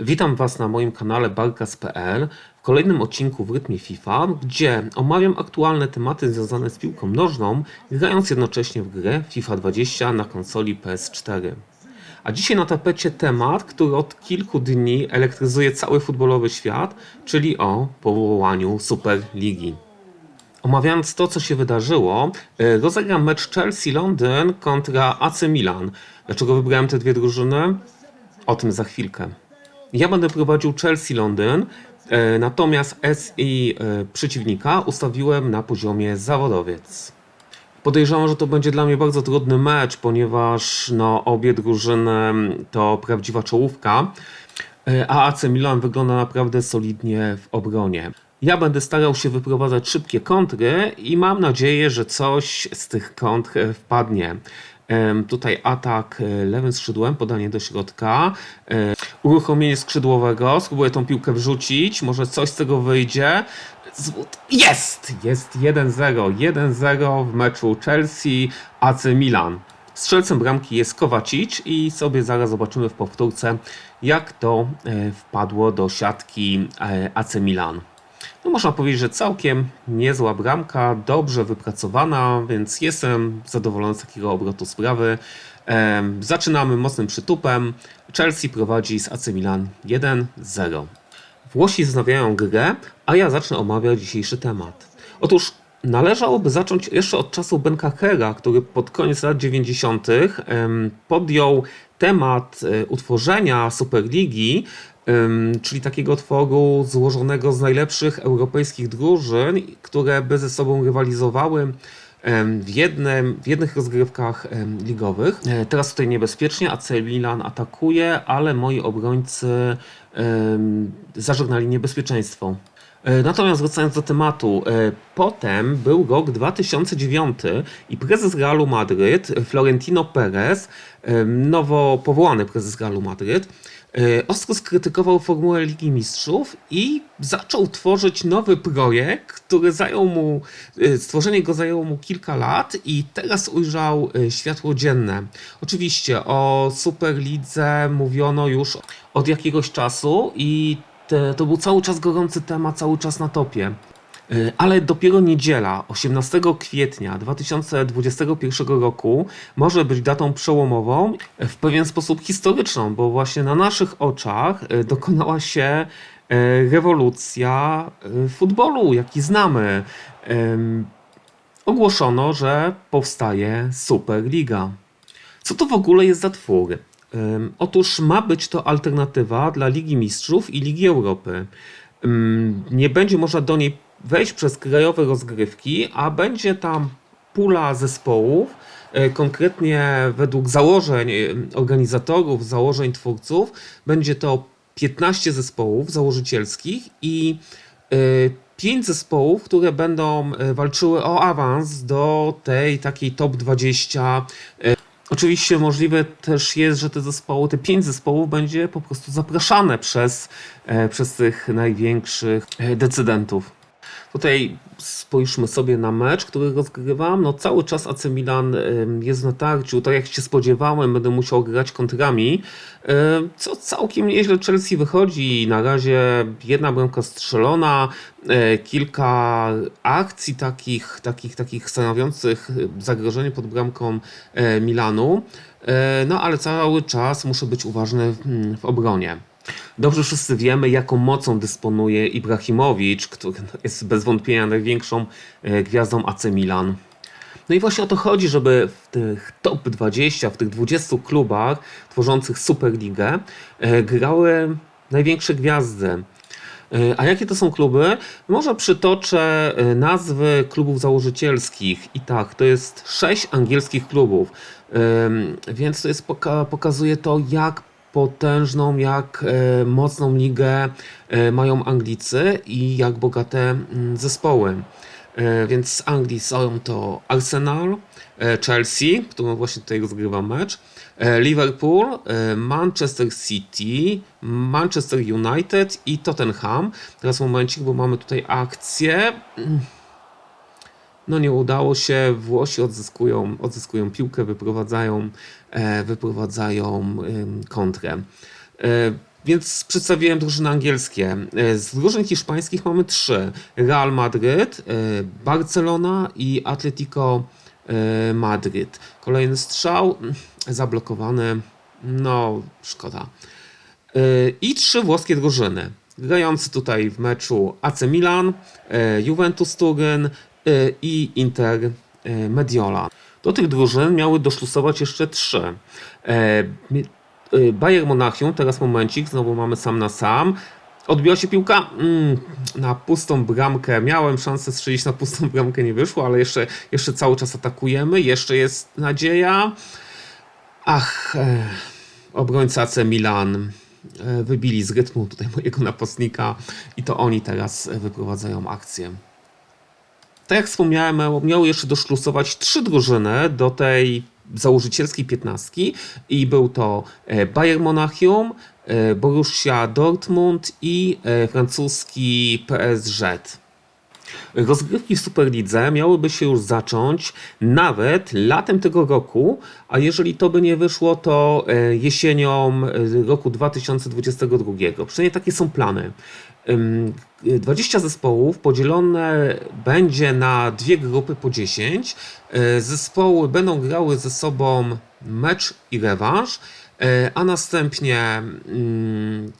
Witam Was na moim kanale Barkas.pl w kolejnym odcinku w rytmie FIFA, gdzie omawiam aktualne tematy związane z piłką nożną, grając jednocześnie w grę FIFA 20 na konsoli PS4. A dzisiaj na tapecie temat, który od kilku dni elektryzuje cały futbolowy świat, czyli o powołaniu Superligi. Omawiając to, co się wydarzyło, e, rozegram mecz Chelsea-Londyn kontra AC Milan. Dlaczego wybrałem te dwie drużyny? O tym za chwilkę. Ja będę prowadził Chelsea-Londyn, e, natomiast SI e, przeciwnika ustawiłem na poziomie zawodowiec. Podejrzewam, że to będzie dla mnie bardzo trudny mecz, ponieważ no, obie drużyny to prawdziwa czołówka, e, a AC Milan wygląda naprawdę solidnie w obronie. Ja będę starał się wyprowadzać szybkie kontry i mam nadzieję, że coś z tych kontr wpadnie. Tutaj atak lewym skrzydłem, podanie do środka, uruchomienie skrzydłowego, spróbuję tą piłkę wrzucić, może coś z tego wyjdzie. Jest! Jest 1-0, 1-0 w meczu Chelsea AC Milan. Strzelcem bramki jest Kowacic i sobie zaraz zobaczymy w powtórce, jak to e, wpadło do siatki e, AC Milan. No można powiedzieć, że całkiem niezła bramka, dobrze wypracowana, więc jestem zadowolony z takiego obrotu sprawy. Zaczynamy mocnym przytupem. Chelsea prowadzi z AC Milan 1-0. Włosi wznawiają grę, a ja zacznę omawiać dzisiejszy temat. Otóż należałoby zacząć jeszcze od czasu Benkakera, który pod koniec lat 90. em, podjął temat e, utworzenia Superligi, czyli takiego tworu złożonego z najlepszych europejskich drużyn, które by ze sobą rywalizowały w, jednym, w jednych rozgrywkach ligowych. E, Teraz tutaj niebezpiecznie, AC Milan atakuje, ale moi obrońcy zażegnali niebezpieczeństwo. E, Natomiast wracając do tematu, e, potem był rok 2009 i prezes Realu Madryt, Florentino Perez, nowo powołany prezes Realu Madryt, ostro skrytykował formułę Ligi Mistrzów i zaczął tworzyć nowy projekt, który zajął mu, e, stworzenie go zajęło mu kilka lat i teraz ujrzał e, światło dzienne. Oczywiście o Superlidze mówiono już od jakiegoś czasu i to był cały czas gorący temat, cały czas na topie. Y, Ale dopiero niedziela, 18 kwietnia 2021 roku, może być datą przełomową, y, w pewien sposób historyczną, bo właśnie na naszych oczach y, dokonała się rewolucja futbolu, jaki znamy. Ogłoszono, że powstaje Superliga. Co to w ogóle jest za twór? Otóż ma być to alternatywa dla Ligi Mistrzów i Ligi Europy. Nie będzie można do niej wejść przez krajowe rozgrywki, a będzie tam pula zespołów, e, konkretnie według założeń e, organizatorów, założeń twórców, będzie to 15 zespołów założycielskich i e, 5 zespołów, które będą e, walczyły o awans do tej takiej top 20 Oczywiście możliwe też jest, że te zespoły, te pięć zespołów będzie po prostu zapraszane przez, e, przez tych największych e, decydentów. Tutaj spójrzmy sobie na mecz, który rozgrywam. No cały czas AC Milan jest na tarciu, tak jak się spodziewałem, będę musiał grać kontrami, co całkiem nieźle Chelsea wychodzi. Na razie jedna bramka strzelona, e, kilka akcji takich, takich, takich stanowiących zagrożenie pod bramką e, Milanu. E, No ale cały czas muszę być uważny w, w obronie. Dobrze wszyscy wiemy, jaką mocą dysponuje Ibrahimowicz, który jest bez wątpienia największą e, gwiazdą AC Milan. No i właśnie o to chodzi, żeby w tych top 20, w tych 20 klubach tworzących Superligę e, grały największe gwiazdy. E, A jakie to są kluby? Może przytoczę nazwy klubów założycielskich. I tak, to jest sześć angielskich klubów. Więc to jest, poka- pokazuje to, jak potężną, jak e, mocną ligę e, mają Anglicy i jak bogate mm, zespoły. E, Więc z Anglii są to Arsenal, Chelsea, którą właśnie tutaj rozgrywa mecz, Liverpool, Manchester City, Manchester United i Tottenham. Teraz momencik, bo mamy tutaj akcję. No nie udało się, Włosi odzyskują, odzyskują piłkę, wyprowadzają, e, wyprowadzają kontrę. E, Więc przedstawiłem drużyny angielskie. E, Z drużyn hiszpańskich mamy trzy. Real Madryt, e, Barcelona i Atletico Madryt. Kolejny strzał, zablokowany, no szkoda. I trzy włoskie drużyny. Grający tutaj w meczu AC Milan, Juventus Turyn i Inter e, Mediolan. Do tych drużyn miały doszlusować jeszcze trzy. E, e, Bayern Monachium, teraz momencik, znowu mamy sam na sam. Odbiła się piłka mm, na pustą bramkę. Miałem szansę strzelić na pustą bramkę, nie wyszło, ale jeszcze, jeszcze cały czas atakujemy. Jeszcze jest nadzieja. Ach, e, AC Milan e, wybili z rytmu tutaj mojego napastnika i to oni teraz e, wyprowadzają akcję. Tak jak wspomniałem, miały jeszcze doszlusować trzy drużyny do tej założycielskiej piętnastki i był to e, Bayern Monachium, e, Borussia Dortmund i e, francuski PSG. Rozgrywki w Superlidze miałyby się już zacząć nawet latem tego roku, a jeżeli to by nie wyszło, to e, jesienią e, roku 2022. Przynajmniej takie są plany. Ym, 20 zespołów podzielone będzie na dwie grupy po 10. E, Zespoły będą grały ze sobą mecz i rewanż, e, a następnie mm,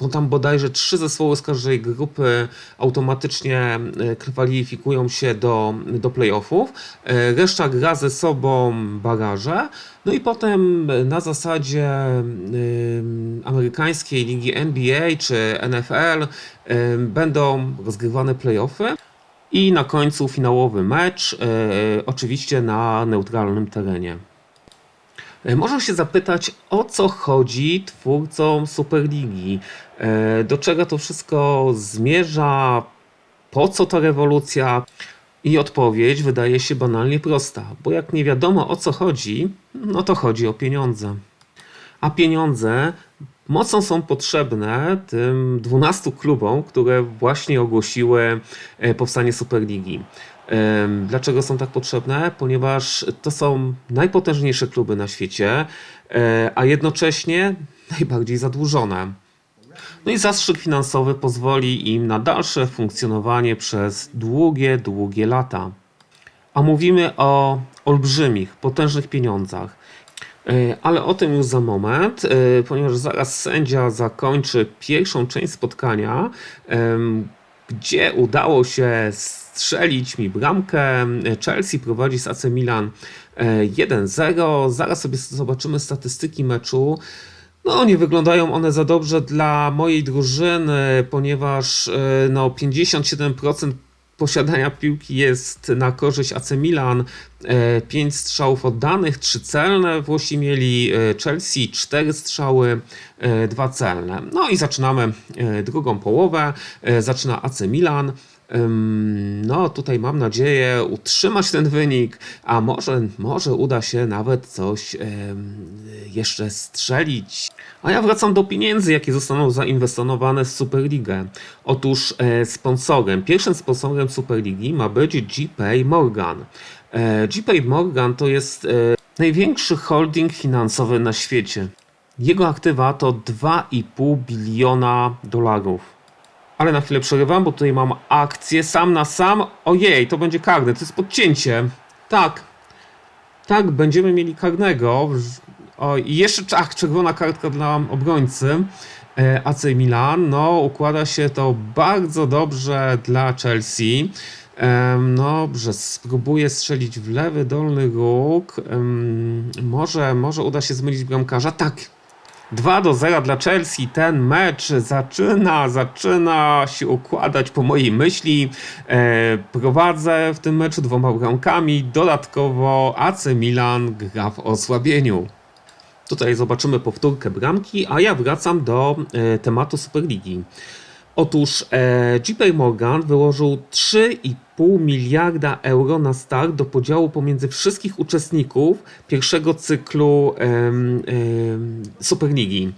bo tam bodajże trzy zespoły z każdej grupy automatycznie e, kwalifikują się do, do playoffów. E, Reszta gra ze sobą bagaże. No i potem na zasadzie amerykańskiej ligi NBA czy NFL będą rozgrywane playoffy. I na końcu finałowy mecz, e, oczywiście na neutralnym terenie. E, Można się zapytać, o co chodzi twórcom Superligi? E, Do czego to wszystko zmierza? Po co ta rewolucja? I odpowiedź wydaje się banalnie prosta, bo jak nie wiadomo o co chodzi, no to chodzi o pieniądze. A pieniądze mocno są potrzebne tym 12 klubom, które właśnie ogłosiły e, powstanie Superligi. Dlaczego są tak potrzebne? Ponieważ to są najpotężniejsze kluby na świecie, e, a jednocześnie najbardziej zadłużone. No i zastrzyk finansowy pozwoli im na dalsze funkcjonowanie przez długie, długie lata. A mówimy o olbrzymich, potężnych pieniądzach. E, Ale o tym już za moment, e, ponieważ zaraz sędzia zakończy pierwszą część spotkania, gdzie udało się strzelić mi bramkę. Chelsea prowadzi z AC Milan e, 1-0. Zaraz sobie zobaczymy statystyki meczu. No, nie wyglądają one za dobrze dla mojej drużyny, ponieważ e, no, 57% posiadania piłki jest na korzyść AC Milan. 5 strzałów oddanych, 3 celne. Włosi mieli e, Chelsea 4 strzały, 2 celne. No i zaczynamy e, drugą połowę. E, Zaczyna AC Milan. No, tutaj mam nadzieję utrzymać ten wynik, a może, może uda się nawet coś jeszcze strzelić. A ja wracam do pieniędzy, jakie zostaną zainwestowane w Superligę. Otóż e, sponsorem, pierwszym sponsorem Superligi ma być GPay Morgan. E, GPay Morgan to jest e, największy holding finansowy na świecie. Jego aktywa to 2,5 biliona dolarów. Ale na chwilę przerywam, bo tutaj mam akcję sam na sam. Ojej, to będzie karne, to jest podcięcie. Tak. Tak, będziemy mieli karnego. O, i jeszcze ach, czerwona kartka dla obrońcy. E, AC Milan, no układa się to bardzo dobrze dla Chelsea. Em, no, że spróbuję strzelić w lewy dolny róg. Może, może uda się zmylić bramkarza. Tak, 2 do 0 dla Chelsea. Ten mecz zaczyna, zaczyna się układać po mojej myśli. E, prowadzę w tym meczu dwoma bramkami. Dodatkowo AC Milan gra w osłabieniu. Tutaj zobaczymy powtórkę bramki, a ja wracam do e, tematu Superligi. Otóż e, JP Morgan wyłożył 3,5 miliarda euro na start do podziału pomiędzy wszystkich uczestników pierwszego cyklu em, em, Superligi.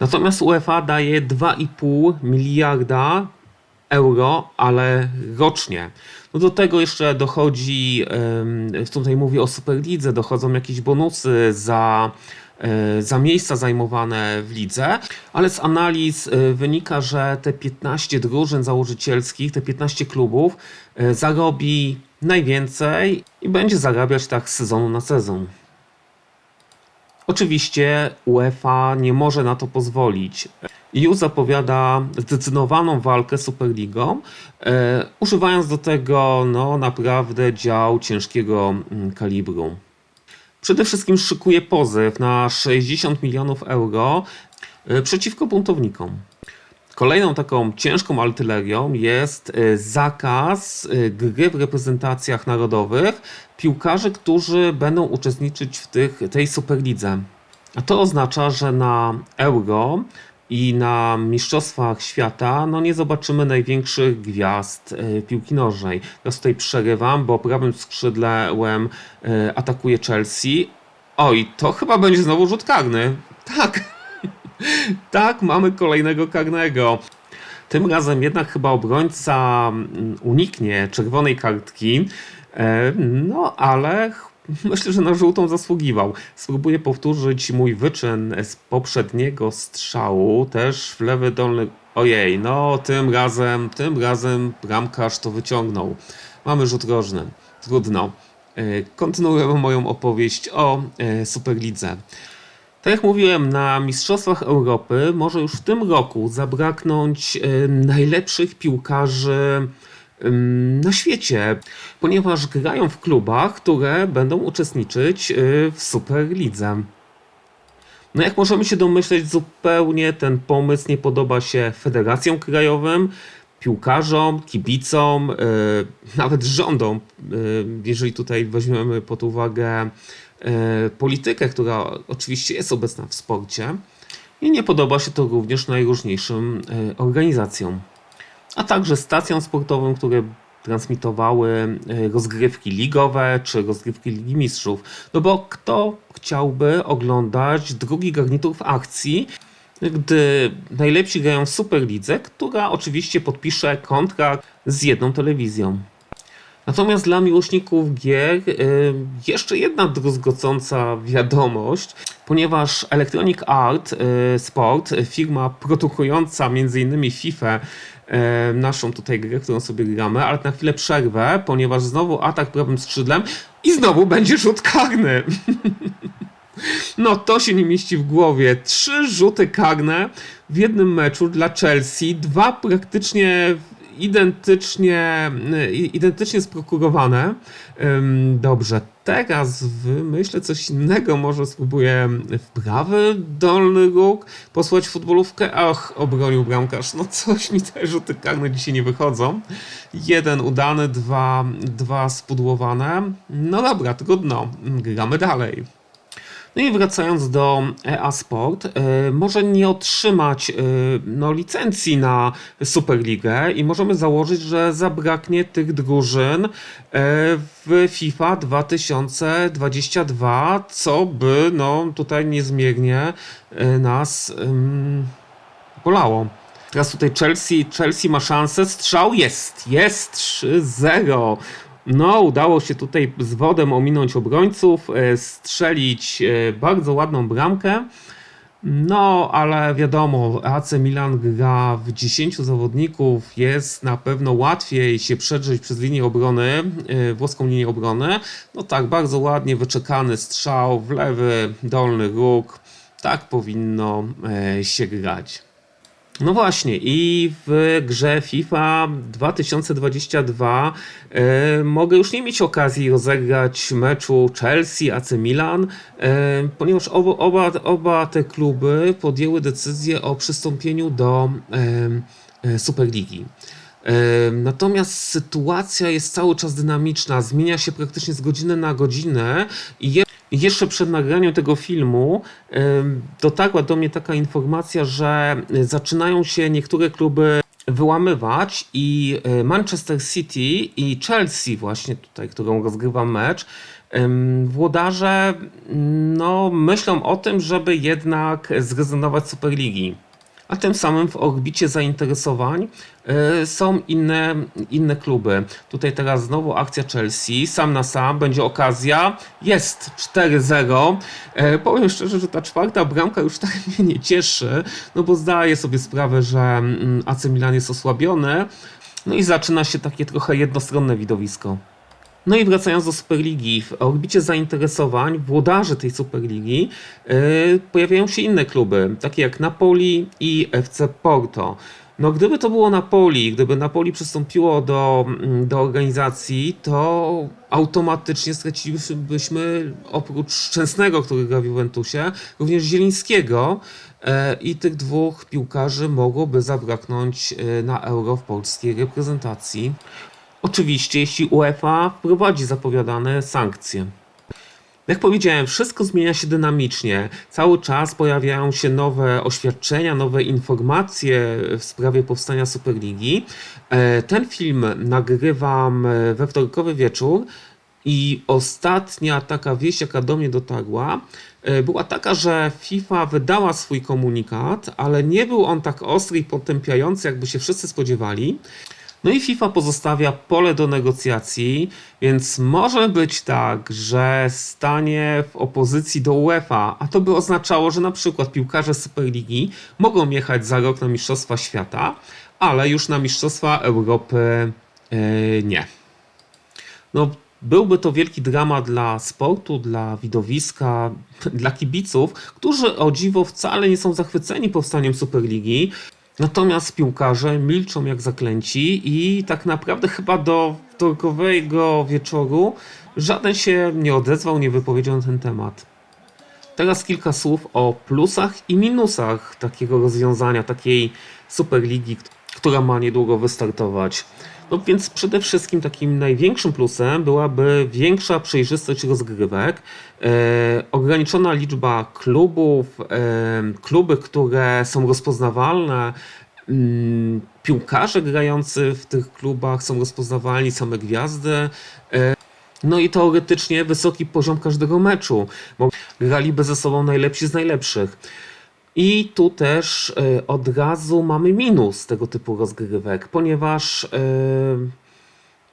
Natomiast UEFA daje 2,5 miliarda euro, ale rocznie. No do tego jeszcze dochodzi, tutaj mówię o Superlidze, dochodzą jakieś bonusy za e, za miejsca zajmowane w lidze, ale z analiz e, wynika, że te 15 drużyn założycielskich, te 15 klubów e, zarobi najwięcej i będzie zarabiać tak z sezonu na sezon. Oczywiście UEFA nie może na to pozwolić. Już zapowiada zdecydowaną walkę z Superligą, e, używając do tego no, naprawdę dział ciężkiego mm, kalibru. Przede wszystkim szykuje pozew na 60 milionów euro e, przeciwko buntownikom. Kolejną taką ciężką artylerią jest e, zakaz e, gry w reprezentacjach narodowych piłkarzy, którzy będą uczestniczyć w tych, tej Superlidze. A to oznacza, że na Euro i na Mistrzostwach Świata no nie zobaczymy największych gwiazd e, piłki nożnej. Teraz tutaj przerywam, bo prawym skrzydłem e, atakuje Chelsea. Oj, to chyba będzie znowu rzut karny. Tak, tak, mamy kolejnego karnego. Tym razem jednak chyba obrońca mm, uniknie czerwonej kartki. E, No, ale myślę, że na żółtą zasługiwał. Spróbuję powtórzyć mój wyczyn z poprzedniego strzału, też w lewy dolny. Ojej, no tym razem, tym razem bramkarz to wyciągnął. Mamy rzut rożny. Trudno. E, Kontynuuję moją opowieść o e, Superlidze. Tak jak mówiłem, na Mistrzostwach Europy może już w tym roku zabraknąć e, najlepszych piłkarzy na świecie, ponieważ grają w klubach, które będą uczestniczyć e, w Superlidze. No jak możemy się domyśleć, zupełnie ten pomysł nie podoba się federacjom krajowym, piłkarzom, kibicom, e, nawet rządom, e, jeżeli tutaj weźmiemy pod uwagę politykę, która oczywiście jest obecna w sporcie. I nie podoba się to również najróżniejszym organizacjom, a także stacjom sportowym, które transmitowały e, rozgrywki ligowe czy rozgrywki Ligi Mistrzów. No bo kto chciałby oglądać drugi garnitur w akcji, gdy najlepsi grają w Superlidze, która oczywiście podpisze kontrakt z jedną telewizją. Natomiast dla miłośników gier y, jeszcze jedna druzgocąca wiadomość, ponieważ Electronic Art y, Sport, firma produkująca m.in. FIFA, naszą tutaj grę, którą sobie gramy, ale na chwilę przerwę, ponieważ znowu atak prawym skrzydlem i znowu będzie rzut karny. No to się nie mieści w głowie. Trzy rzuty karne w jednym meczu dla Chelsea, dwa praktycznie identycznie, i- identycznie sprokurowane. Dobrze, teraz wymyślę coś innego. Może spróbuję w prawy dolny róg posłać futbolówkę. Ach, obronił bramkarz. No coś mi te rzuty karne dzisiaj nie wychodzą. Jeden udany, dwa, dwa spudłowane. No dobra, trudno. Gramy dalej. No i wracając do EA Sport, e, może nie otrzymać e, no, licencji na Superligę i możemy założyć, że zabraknie tych drużyn e, w FIFA 2022, co by no, tutaj niezmiernie nas bolało. Teraz tutaj Chelsea, Chelsea ma szansę, strzał jest, jest 3-0. No, udało się tutaj z wodem ominąć obrońców, e, strzelić e, bardzo ładną bramkę. No, ale wiadomo, AC Milan gra w 10 zawodników, jest na pewno łatwiej się przedrzeć przez linię obrony, e, włoską linię obrony. No tak, bardzo ładnie wyczekany strzał w lewy dolny róg. Tak powinno się grać. No właśnie, i w grze FIFA 2022 e, mogę już nie mieć okazji rozegrać meczu Chelsea AC Milan, e, ponieważ oba, oba, oba te kluby podjęły decyzję o przystąpieniu do e, Superligi. Natomiast sytuacja jest cały czas dynamiczna, zmienia się praktycznie z godziny na godzinę i jeszcze przed nagraniem tego filmu dotarła do mnie taka informacja, że zaczynają się niektóre kluby wyłamywać i e, Manchester City i Chelsea właśnie tutaj, którą rozgrywa mecz, włodarze no, myślą o tym, żeby jednak zrezygnować z Superligi. A tym samym w orbicie zainteresowań e, są inne, inne kluby. Tutaj teraz znowu akcja Chelsea, sam na sam, będzie okazja, jest 4-0. E, powiem szczerze, że ta czwarta bramka już tak mnie nie cieszy, no bo zdaję sobie sprawę, że mm, AC Milan jest osłabiony, no i zaczyna się takie trochę jednostronne widowisko. No i wracając do Superligi, w orbicie zainteresowań włodarzy tej Superligi yy, pojawiają się inne kluby, takie jak Napoli i FC Porto. No gdyby to było Napoli, gdyby Napoli przystąpiło do, mm, do organizacji, to automatycznie stracilibyśmy oprócz Szczęsnego, który gra w Juventusie, również Zielińskiego e, i tych dwóch piłkarzy mogłoby zabraknąć e, na Euro w polskiej reprezentacji. Oczywiście, jeśli UEFA wprowadzi zapowiadane sankcje. Jak powiedziałem, wszystko zmienia się dynamicznie. Cały czas pojawiają się nowe oświadczenia, nowe informacje w sprawie powstania Superligi. E, Ten film nagrywam e, we wtorkowy wieczór i ostatnia taka wieść, jaka do mnie dotarła, e, była taka, że FIFA wydała swój komunikat, ale nie był on tak ostry i potępiający, jakby się wszyscy spodziewali. No i FIFA pozostawia pole do negocjacji, więc może być tak, że stanie w opozycji do UEFA, a to by oznaczało, że na przykład piłkarze Superligi mogą jechać za rok na Mistrzostwa Świata, ale już na Mistrzostwa Europy e, nie. No, byłby to wielki dramat dla sportu, dla widowiska, dla kibiców, którzy o dziwo wcale nie są zachwyceni powstaniem Superligi. Natomiast piłkarze milczą jak zaklęci i tak naprawdę chyba do wtorkowego wieczoru żaden się nie odezwał, nie wypowiedział na ten temat. Teraz kilka słów o plusach i minusach takiego rozwiązania, takiej Superligi, która ma niedługo wystartować. No więc przede wszystkim takim największym plusem byłaby większa przejrzystość rozgrywek, e, ograniczona liczba klubów, e, kluby, które są rozpoznawalne, mm, piłkarze grający w tych klubach są rozpoznawalni, same gwiazdy. E, no i teoretycznie wysoki poziom każdego meczu, bo graliby ze sobą najlepsi z najlepszych. I tu też e, od razu mamy minus tego typu rozgrywek, ponieważ e,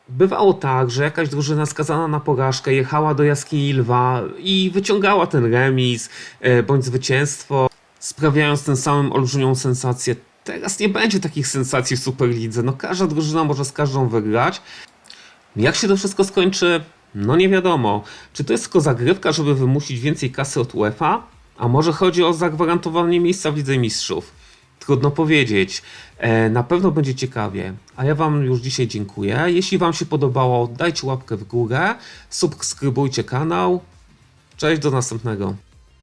bywało tak, że jakaś drużyna skazana na porażkę jechała do jaskini lwa i wyciągała ten remis e, bądź zwycięstwo, sprawiając tym samym olbrzymią sensację. Teraz nie będzie takich sensacji w Superlidze. No każda drużyna może z każdą wygrać. Jak się to wszystko skończy? No nie wiadomo. Czy to jest tylko zagrywka, żeby wymusić więcej kasy od UEFA? A może chodzi o zagwarantowanie miejsca w Lidze Mistrzów? Trudno powiedzieć. E, na pewno będzie ciekawie. A ja Wam już dzisiaj dziękuję. Jeśli Wam się podobało, dajcie łapkę w górę, subskrybujcie kanał. Cześć, do następnego.